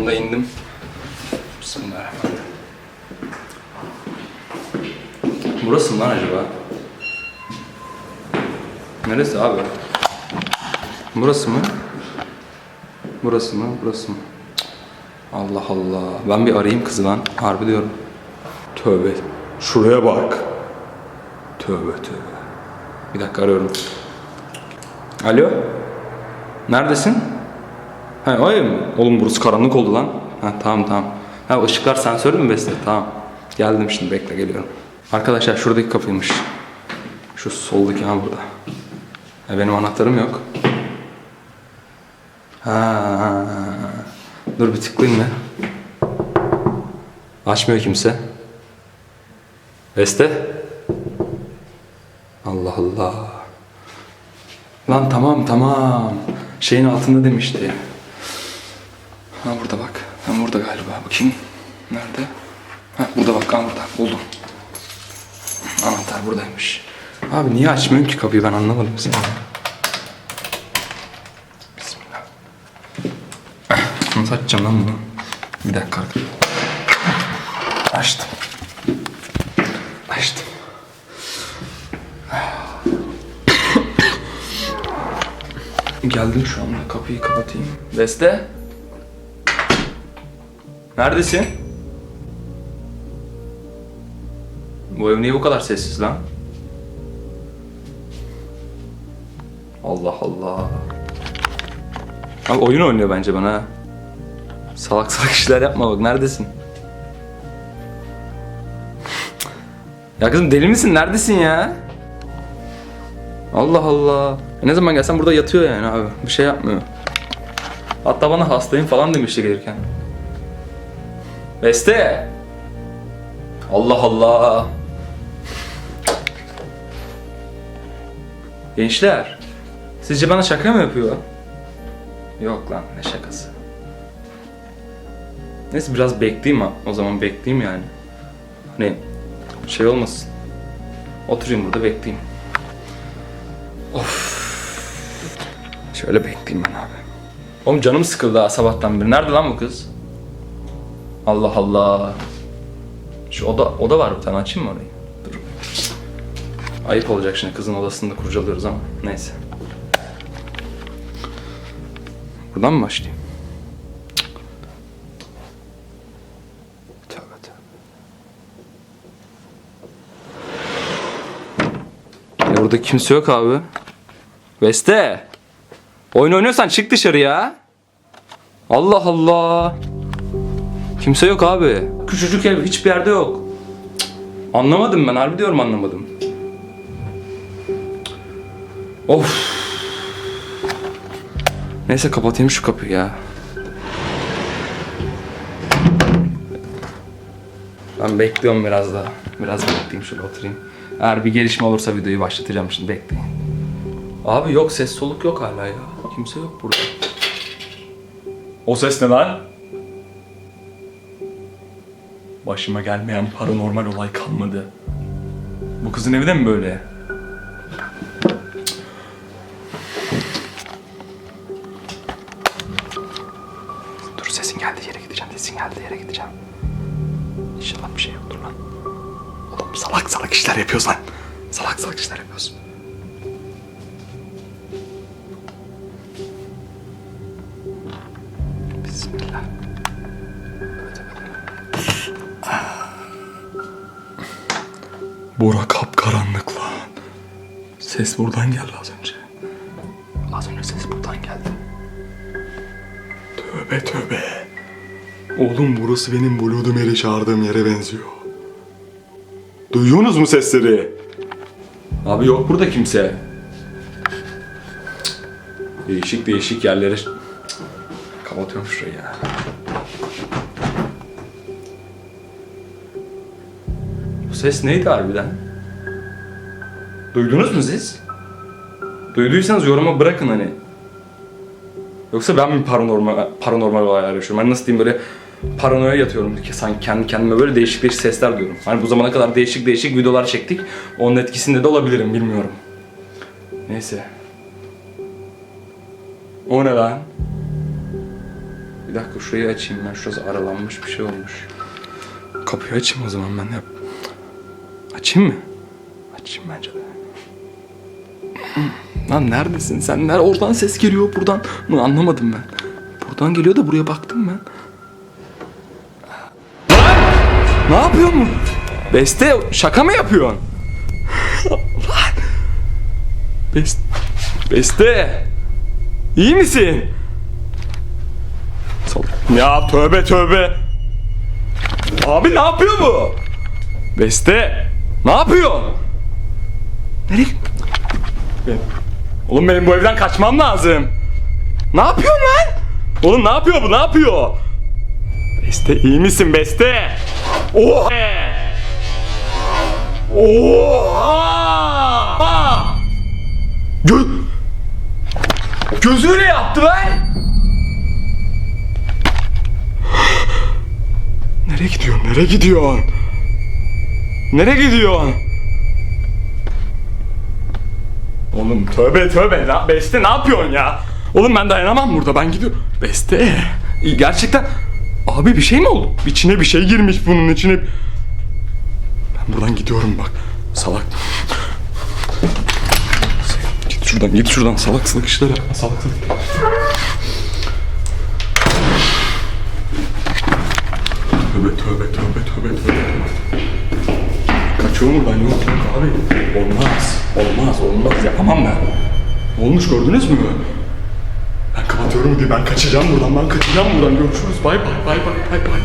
Sonunda indim. Bismillahirrahmanirrahim. Burası mı lan acaba? Neresi abi? Burası mı? Burası mı? Burası mı? Allah Allah. Ben bir arayayım kızı lan. Harbi diyorum. Tövbe. Şuraya bak. Tövbe tövbe. Bir dakika arıyorum. Alo? Neredesin? Ha öyle? Oğlum burası karanlık oldu lan. Ha tamam tamam. Ha ışıklar sensörü mü besle? Tamam. Geldim şimdi bekle geliyorum. Arkadaşlar şuradaki kapıymış. Şu soldaki ha burada. Ha, benim anahtarım yok. Ha. Dur bir tıklayayım mı? Açmıyor kimse. Beste. Allah Allah. Lan tamam tamam. Şeyin altında demişti. Ha burada bak. Ha burada galiba. Bakayım. Nerede? Ha burada bak. Ha burada. Buldum. Anahtar buradaymış. Abi niye açmıyorsun ki kapıyı ben anlamadım seni. Bismillah. Nasıl açacağım lan bunu? Bir dakika. Açtım. Açtım. Geldim şu anda. Kapıyı kapatayım. Beste. Neredesin? Bu ev niye bu kadar sessiz lan? Allah Allah. Abi oyun oynuyor bence bana. Salak salak işler yapma bak neredesin? ya kızım deli misin? Neredesin ya? Allah Allah. E ne zaman gelsem burada yatıyor yani abi. Bir şey yapmıyor. Hatta bana hastayım falan demişti gelirken. Beste. Allah Allah. Gençler. Sizce bana şaka mı yapıyor? Yok lan ne şakası. Neyse biraz bekleyeyim ha. O zaman bekleyeyim yani. Hani şey olmasın. Oturayım burada bekleyeyim. Of. Şöyle bekleyeyim ben abi. Oğlum canım sıkıldı ha sabahtan beri. Nerede lan bu kız? Allah Allah. Şu oda, oda var bir tane açayım mı orayı? Dur. Ayıp olacak şimdi kızın odasını da kurcalıyoruz ama neyse. Buradan mı başlayayım? Tövbe burada kimse yok abi. Beste. Oyun oynuyorsan çık dışarı ya. Allah Allah. Kimse yok abi. Küçücük ev hiçbir yerde yok. Cık. Anlamadım ben harbi diyorum anlamadım. Of. Neyse kapatayım şu kapıyı ya. Ben bekliyorum biraz daha. Biraz bekleyeyim şöyle oturayım. Eğer bir gelişme olursa videoyu başlatacağım şimdi bekleyin. Abi yok ses soluk yok hala ya. Kimse yok burada. O ses ne lan? Başıma gelmeyen paranormal olay kalmadı. Bu kızın evi de mi böyle? Dur sesin geldiği yere gideceğim. Sesin geldiği yere gideceğim. İnşallah bir şey yoktur lan. Oğlum salak salak işler yapıyoruz lan. Salak salak işler yapıyoruz. Bora kapkaranlık lan. Ses buradan geldi az önce. Az önce ses buradan geldi. Tövbe tövbe. Oğlum burası benim Bloodmer'i çağırdığım yere benziyor. Duyuyorsunuz mu sesleri? Abi yok burada kimse. Değişik değişik yerlere... Kapatıyorum şurayı ya. Ses neydi harbiden? Duydunuz mu siz? Duyduysanız yoruma bırakın hani. Yoksa ben mi paranormal, paranormal olaylar yaşıyorum? Hani nasıl diyeyim böyle paranoya yatıyorum ki sanki kendi kendime böyle değişik değişik sesler duyuyorum. Hani bu zamana kadar değişik değişik videolar çektik. Onun etkisinde de olabilirim bilmiyorum. Neyse. O ne lan? Bir dakika şurayı açayım ben. Şurası aralanmış bir şey olmuş. Kapıyı açayım o zaman ben yap. Açayım mı? Açayım bence de. Lan neredesin sen? Nerede? Oradan ses geliyor buradan. Bunu anlamadım ben. Buradan geliyor da buraya baktım ben. Lan! Ne yapıyor mu? Beste şaka mı yapıyorsun? Lan! Beste. Beste. İyi misin? Ya tövbe tövbe. Abi ne yapıyor bu? Beste. Ne yapıyor? Nereye? Ben- Oğlum benim bu evden kaçmam lazım. Ne yapıyorsun lan? Oğlum ne yapıyor bu? Ne yapıyor? Beste iyi misin Beste? Oha! Oha! Gö Gözüyle yaptı lan! Nereye gidiyorsun? Nereye gidiyorsun? Nereye gidiyorsun? Oğlum tövbe tövbe la Beste ne yapıyorsun ya? Oğlum ben dayanamam burada ben gidiyorum. Beste gerçekten abi bir şey mi oldu? İçine bir şey girmiş bunun içine. Ben buradan gidiyorum bak salak. Git şuradan git şuradan salak salak işler yapma salak salak. Tövbe tövbe tövbe tövbe tövbe. Ben yok yok abi. Olmaz. Olmaz olmaz yapamam ben. Olmuş gördünüz mü? Ben kapatıyorum diye ben kaçacağım buradan ben kaçacağım buradan görüşürüz bay bay bay bay bay bay.